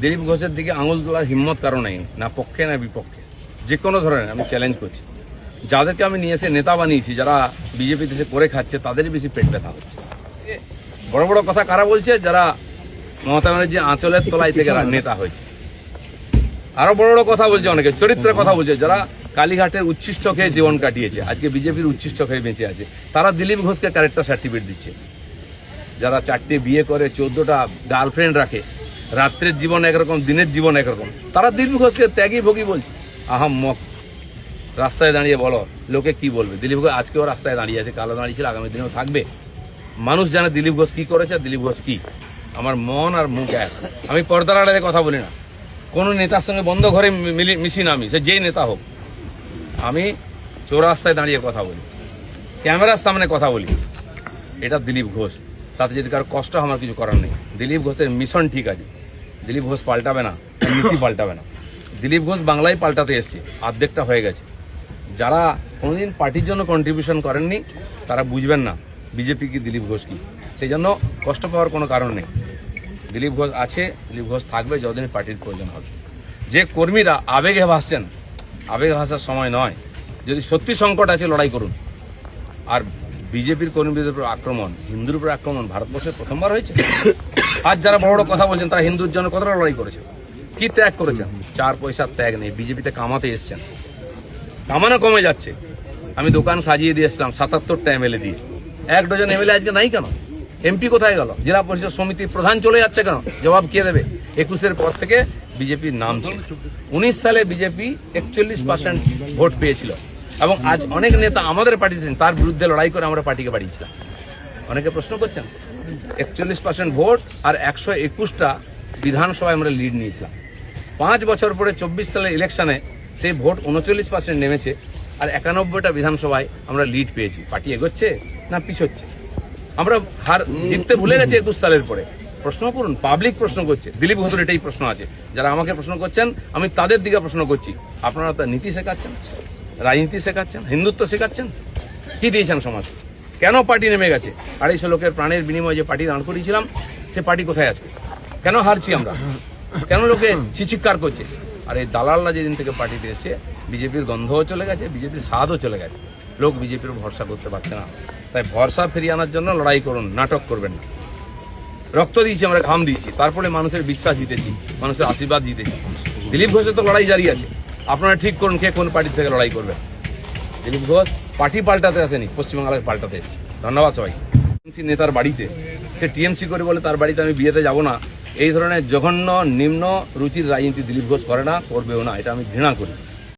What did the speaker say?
দিলীপ ঘোষের দিকে আঙুল তোলার হিম্মত কারও নেই না পক্ষে না বিপক্ষে। যে কোনো ধরনের আমি চ্যালেঞ্জ করছি। যাদেরকে আমি নিয়ে এসে নেতা বানিয়েছি যারা বিজেপি দেশে করে খাচ্ছে তাদেরই বেশি পেট ব্যথা হচ্ছে। বড় বড় কথা কারা বলছে? যারা মমতা ব্যানার্জি আঁচলের তলায় থেকে নেতা হয়েছে। আরও বড় বড় কথা বলছে অনেকে চরিত্রের কথা বলছে। যারা কালীঘাটের উচ্ছিষ্ট খেয়ে জীবন কাটিয়েছে আজকে বিজেপির উচ্ছিষ্ট খেয়ে বেঁচে আছে তারা দিলীপ ঘোষকে ক্যারেক্টার সার্টিফিকেট দিচ্ছে। যারা চারটে বিয়ে করে চোদ্দটা গার্লফ্রেন্ড রাখে রাত্রের জীবন একরকম, দিনের জীবন একরকম। তারা দিলীপ ঘোষকে ত্যাগী ভোগী বলছে। আহাম মক। রাস্তায় দাঁড়িয়ে বলো, লোকে কি বলবে? দিলীপ ঘোষ আজকেও রাস্তায় দাঁড়িয়ে আছে, কালো দাঁড়িয়ে ছিল, আগামী দিনেও থাকবে। মানুষ জানে দিলীপ ঘোষ কি করেছে দিলীপ ঘোষ কি? আমার মন আর মুখ এক। আমি পর্দার আড়ালে কথা বলি না। কোনো নেতার সঙ্গে বন্ধ ঘরে মিশি না আমি, সে যেই নেতা হোক। আমি চৌরাস্তায় দাঁড়িয়ে কথা বলি। ক্যামেরার সামনে কথা বলি। এটা দিলীপ ঘোষ। তাতে যদি কারও কষ্ট আমার কিছু করার নেই। দিলীপ ঘোষের মিশন ঠিক আছে। দিলীপ ঘোষ পাল্টাবে না নীতি পাল্টাবে না। দিলীপ ঘোষ বাংলায় পাল্টাতে এসছে, অর্ধেকটা হয়ে গেছে। যারা কোনোদিন পার্টির জন্য কন্ট্রিবিউশন করেননি, তারা বুঝবেন না বিজেপি কি দিলীপ ঘোষ কি। সেই জন্য কষ্ট পাওয়ার কোনো কারণ নেই। দিলীপ ঘোষ আছে, দিলীপ ঘোষ থাকবে, যতদিন পার্টির প্রয়োজন হবে। যে কর্মীরা আবেগে ভাসছেন, আবেগে ভাসার সময় নয়। যদি সত্যি সংকট আছে, লড়াই করুন। আর বিজেপির কর্মীদের উপর আক্রমণ, হিন্দুর উপর আক্রমণ ভারতবর্ষে প্রথমবার হয়েছে? আজ যারা বড় বড় কথা বলছেন, তারা হিন্দুর জন্য কতটা লড়াই করেছে? কি ত্যাগ করেছেন? চার পয়সার ত্যাগ নেই, বিজেপিতে কামাতে এসছেন। কামানো কমে যাচ্ছে। আমি দোকান সাজিয়ে দিয়েছিলাম সাতাত্তরটা এমএলএ দিয়ে। এক ডজন এমএলএ আজকে নাই কেন? এমপি কোথায় গেল? জেলা পরিষদ সমিতির প্রধান চলে যাচ্ছে কেন? জবাব কে দেবে? একুশের পর থেকে বিজেপির নাম ছিল। উনিশ সালে বিজেপি একচল্লিশ পার্সেন্ট ভোট পেয়েছিল। এবং আজ অনেক নেতা আমাদের পার্টিতে তার বিরুদ্ধে লড়াই করে আমরা পার্টিকে বাড়িয়েছিলাম। অনেকে প্রশ্ন করছেন, একচল্লিশ পার্সেন্ট ভোট আর একশো একুশটা বিধানসভায় আমরা লিড নিয়েছিলাম। পাঁচ বছর পরে চব্বিশ সালের ইলেকশনে সেই ভোট উনচল্লিশ পার্সেন্ট নেমেছে আর একানব্বইটা বিধানসভায় আমরা লিড পেয়েছি। পার্টি এগোচ্ছে না পিছোচ্ছে? আমরা হার জিততে ভুলে গেছি একুশ সালের পরে। প্রশ্ন করুন পাবলিক প্রশ্ন করছে। দিলীপ ঘোষের এটাই প্রশ্ন আছে। যারা আমাকে প্রশ্ন করছেন, আমি তাদের দিকে প্রশ্ন করছি। আপনারা তো নীতি শেখাচ্ছেন? রাজনীতি শেখাচ্ছেন, হিন্দুত্ব শেখাচ্ছেন? কি দিয়েছেন সমাজ? কেন পার্টি নেমে গেছে? আড়াইশো লোকের প্রাণের বিনিময়ে যে পার্টি দাঁড় করিয়েছিলাম সে পার্টি কোথায় আছে কেন হারছি আমরা? কেন লোকে চিচিৎকার করছে? আর এই দালালরা যেদিন থেকে পার্টিতে এসছে, বিজেপির গন্ধও চলে গেছে, বিজেপির স্বাদও চলে গেছে। লোক বিজেপির ভরসা করতে পারছে না। তাই ভরসা ফিরিয়ে আনার জন্য লড়াই করুন, নাটক করবেন না। রক্ত দিয়েছি, আমরা ঘাম দিয়েছি। তারপরে মানুষের বিশ্বাস জিতেছি, মানুষের আশীর্বাদ জিতেছি। দিলীপ ঘোষের তো লড়াই জারি আছে। আপনারা ঠিক করুন কে কোন পার্টি থেকে লড়াই করবে। দিলীপ ঘোষ পার্টি পাল্টাতে আসেনি, পশ্চিমবাংলাকে পাল্টাতে এসেছি। ধন্যবাদ সবাই। টিএমসি নেতার বাড়িতে, সে টিএমসি করে বলে তার বাড়িতে আমি বিয়েতে যাব না। এই ধরনের জঘন্য, নিম্ন রুচির রাজনীতি দিলীপ ঘোষ করে না, করবেও না, এটা আমি ঘৃণা করি।